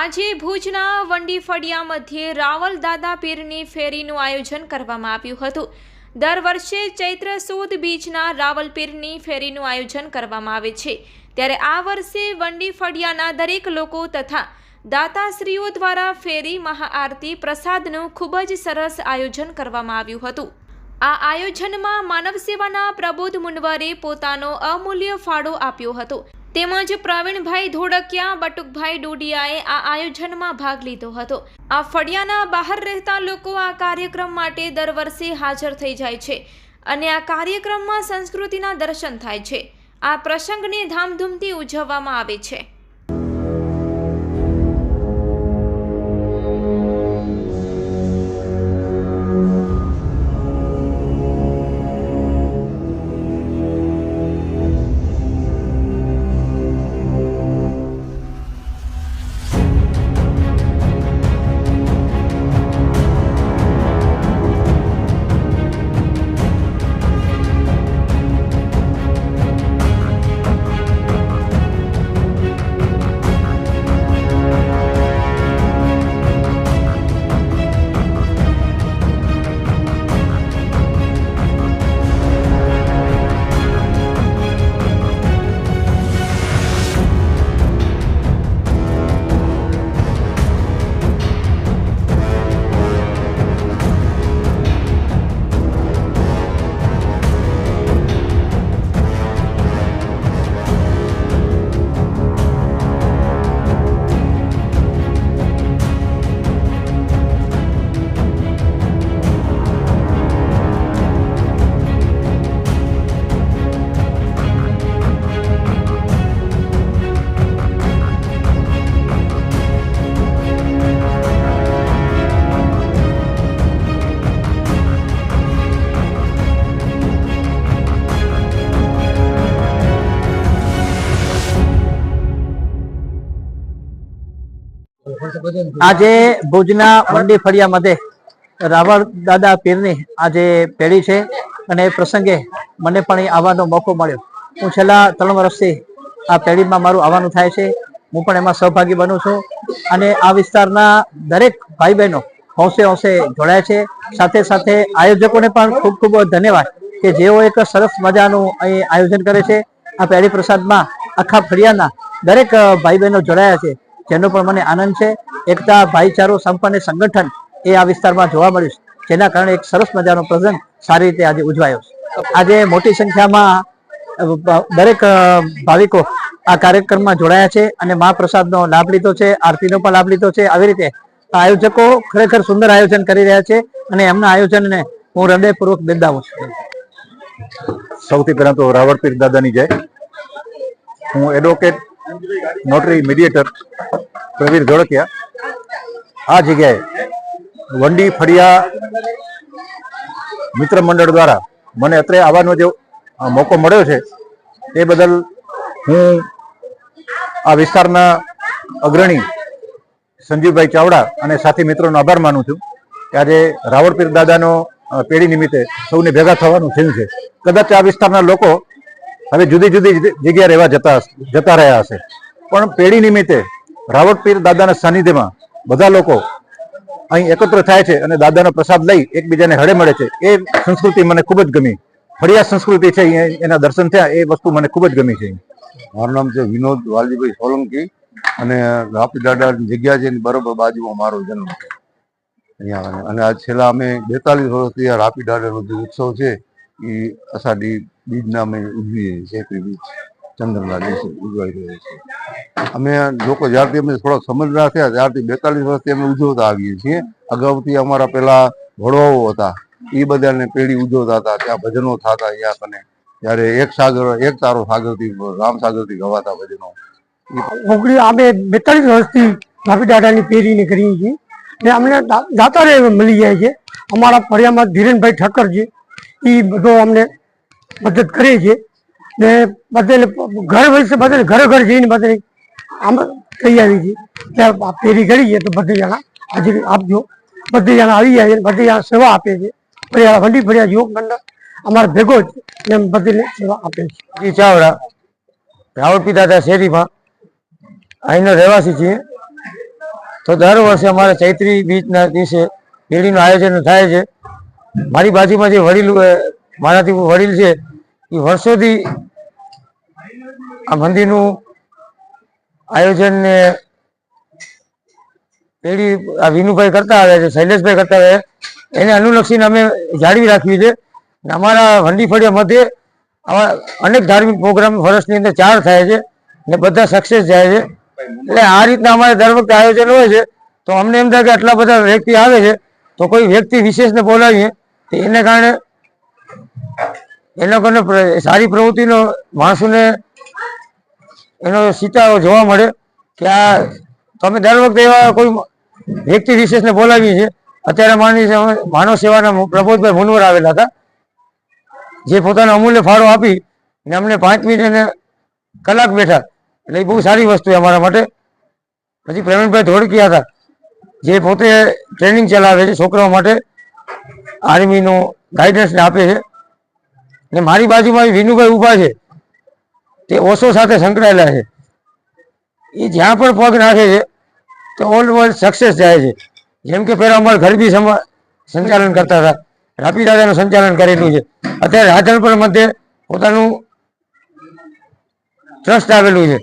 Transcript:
આજે ભુજના વંડી ફળિયા મધ્યે રાવલ દાદા પીરની ફેરીનું આયોજન કરવામાં આવ્યું હતું. દર વર્ષે ચૈત્ર સુદ બીજના રાવલ પીરની ફેરીનું આયોજન કરવામાં આવે છે. ત્યારે આ વર્ષે વંડી ફળિયાના દરેક લોકો તથા દાતાશ્રીઓ દ્વારા ફેરી મહાઆરતી પ્રસાદનું ખૂબ જ સરસ આયોજન કરવામાં આવ્યું હતું. આ આયોજનમાં માનવ સેવાના પ્રબોધ મુનવરે પોતાનો અમૂલ્ય ફાળો આપ્યો હતો. તેમજ પ્રવીણભાઈ ધોળકિયા, બટુકભાઈ ડોડિયાએ આ આયોજનમાં ભાગ લીધો હતો. આ ફળિયાના બહાર રહેતા લોકો આ કાર્યક્રમ માટે દર વર્ષે હાજર થઈ જાય છે અને આ કાર્યક્રમમાં સંસ્કૃતિના દર્શન થાય છે. આ પ્રસંગને ધામધૂમથી ઉજવવામાં આવે છે. આજે ભુજના મંડી ફળિયા મધ્યે રાવળ દાદા પીરની આજે પેઢી છે અને એ પ્રસંગે મને પણ આવવાનો મોકો મળ્યો. હું છેલ્લા ત્રણ વર્ષથી આ પેઢીમાં મારું આવવાનું થાય છે. હું પણ એમાં સહભાગી બનું છું અને આ વિસ્તારના દરેક ભાઈ બહેનો હોંશે હોંશે જોડાય છે. સાથે સાથે આયોજકોને પણ ખૂબ ખૂબ ધન્યવાદ કે જેઓ એક સરસ મજાનું અહીં આયોજન કરે છે. આ પેઢી પ્રસાદમાં આખા ફળિયાના દરેક ભાઈ બહેનો જોડાયા છે. જેનો પણ મને આનંદ છે. એકતા, ભાઈચારો, સંપન્ન સંગઠન એ આ વિસ્તારમાં જોવા મળ્યું છે. જેના કારણે એક સરસ મજાનો પ્રસંગ સારી રીતે આજે ઉજવાયો છે. આજે મોટી સંખ્યામાં દરેક ભાવિકો આ કાર્યક્રમમાં જોડાયા છે અને મહાપ્રસાદનો લાભ લીધો છે, આરતીનો પણ લાભ લીધો છે. આવી રીતે આયોજકો ખરેખર સુંદર આયોજન કરી રહ્યા છે અને એમના આયોજનને હું હૃદયપૂર્વક બિરદાવું છું. સૌથી પહેલા તો રાવળપીર દાદાની જય. હું advocate notary mediator Pravir Dholakia. આ જગ્યાએ વંડી ફળિયા મિત્ર મંડળ દ્વારા મને અત્રે આવવાનો જે મોકો મળ્યો છે, તે બદલ હું આ વિસ્તારના અગ્રણી સંજીવભાઈ ચાવડા અને સાથી મિત્રોનો આભાર માનું છું કે આજે રાવળપીર દાદાનો પેઢી નિમિત્તે સૌને ભેગા થવાનું થયું છે. કદાચ આ વિસ્તારના લોકો હવે જુદી જુદી જગ્યા રહેવા જતા જતા રહ્યા હશે. પણ પેઢી નિમિત્તે રાવળપીર દાદાના સાનિધ્યમાં બધા લોકો અહીં એકત્ર થાય છે અને દાદાનો પ્રસાદ લઈ એકબીજાને હળે મળે છે. એ સંસ્કૃતિ મને ખૂબ જ ગમી. ફળિયા સંસ્કૃતિ છે એના દર્શન થયા, એ વસ્તુ મને ખૂબ જ ગમી છે. મારું નામ છે વિનોદ વાલજીભાઈ સોલંકી અને રાપી દાદાની જગ્યા છે એની બરોબર બાજુમાં મારો જન્મ અહીંયા અને આજ છેલ્લા અમે બેતાલીસ વર્ષથી આ રાપી દાદાનો જે ઉત્સવ છે એ અષાઢી બીજના અમે છીએ એ બીજ ચંદ્રના દિવસે ઉજવાઈ રહ્યો છે. અમે લોકો જ્યારથી અમે થોડાક સમજદાર થયા, ત્યારથી બેતાલીસ વર્ષથી અમે ઉજવતા આવીએ છીએ. અગાઉથી અમારા પેલા વડવાઓ હતા, એ બધાને પેઢી ઉજવતા હતા, ત્યાં ભજનો થતા અહીંયા કને. ત્યારે એક સાગર, એક તારો સાગરથી, રામ સાગરથી ગવાતા ભજનો. ઓગણી અમે બેતાલીસ વર્ષથી ભાભી દાદાની પેરીને કરીએ છીએ. ને અમને દાતારે મળી જાય છે. અમારા ફળિયામાં ધીરેનભાઈ ઠક્કર છે એ બધો અમને મદદ કરે છે. ને બધે ઘર વર્ષે બધે ઘરે ઘર જઈને બધે આમ તૈયારી છે. ત્યાં ફેરી કરી છે તો બધે જણા હાજરી આપજો. બધે જણા આવી જાય છે જણા સેવા આપે છે. ફળિયા વંડી ફરિયા યોગ મંડળ અમારા ભેગો જ એમ બધીને સેવા આપે છે. ચાવડા રાવળપી દાદા શેરીમાં અહીંનો રહેવાસી છીએ. તો દર વર્ષે અમારે ચૈત્રી બીજના દિવસે પેઢીનું આયોજન થાય છે. મારી બાજુમાં જે વડીલ મારાથી વડીલ છે, એ વર્ષોથી આ મંદિરનું આયોજન ને પેઢી આ વિનુભાઈ કરતા આવે છે, શૈલેષભાઈ કરતા આવે એને અનુલક્ષીને અમે જાળવી રાખ્યું છે અમારા વંડી ફળિયા મધ્યે આવા અનેક ધાર્મિક પ્રોગ્રામ વર્ષની અંદર ચાર થાય છે ને બધા સક્સેસ જાય છે. એટલે આ રીતના અમારે દર વખતે આયોજન હોય છે. તો અમને એમ થાય કે આટલા બધા વ્યક્તિ આવે છે, તો કોઈ વ્યક્તિ વિશેષને બોલાવીએ તો એને કારણે એ લોકોને સારી પ્રવૃત્તિનો માણસોને એનો સિતારો જોવા મળે કે આ તમે દર વખતે એવા કોઈ વ્યક્તિ વિશેષને બોલાવીએ છીએ. અત્યારે માની માનવ સેવાના પ્રબોધભાઈ મુનવર આવેલા હતા. જે પોતાનો અમૂલ્ય ફાળો આપી ને અમને પાંચ મિનિટ અને કલાક બેઠા. એટલે એ બહુ સારી વસ્તુ અમારા માટે. પછી પ્રવીણભાઈ ધોળકિયા હતા. જે પોતે ટ્રેનિંગ ચલાવે છે છોકરાઓ માટે. આર્મીનું ગાઈડન્સ આપે છે. ને મારી બાજુમાં વિનુભાઈ ઊભા છે. તે ઓશો સાથે સંકળાયેલા છે. એ જ્યાં પણ પગ નાખે છે, તો ઓલ ઓલ સક્સેસ જાય છે. જેમ કે પહેલા અમારે ગરબી સંચાલન કરતા હતા. રાપી દાદાનું સંચાલન કરેલું છે. અત્યારે રાધનપુર મધ્યે પોતાનું ટ્રસ્ટ આવેલું છે.